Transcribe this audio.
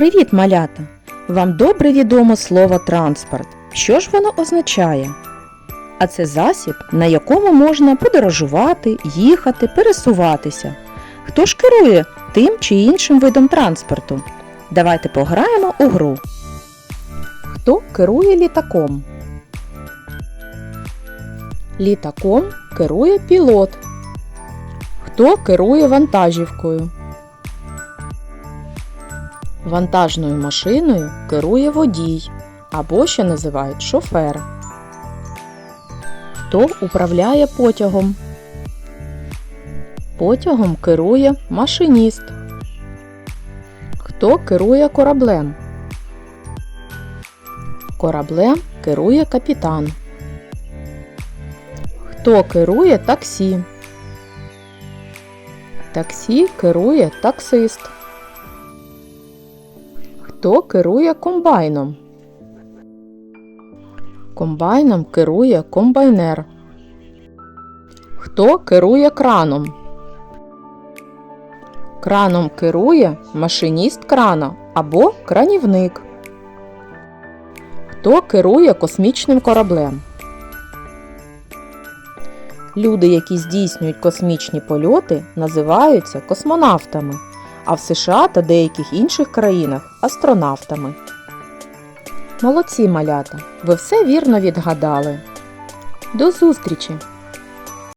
Привіт, малята! Вам добре відомо слово транспорт. Що ж воно означає? А це засіб, на якому можна подорожувати, їхати, пересуватися. Хто ж керує тим чи іншим видом транспорту? Давайте пограємо у гру. Хто керує літаком? Літаком керує пілот. Хто керує вантажівкою? Вантажною машиною керує водій або ще називають шофер. Хто управляє потягом? Потягом керує машиніст. Хто керує кораблем? Кораблем керує капітан. Хто керує таксі? Таксі керує таксист. Хто керує комбайном? Комбайном керує комбайнер. Хто керує краном? Краном керує машиніст крана або кранівник. Хто керує космічним кораблем? Люди, які здійснюють космічні польоти, називаються космонавтами, а в США та деяких інших країнах астронавтами. Молодці малята! Ви все вірно відгадали. До зустрічі!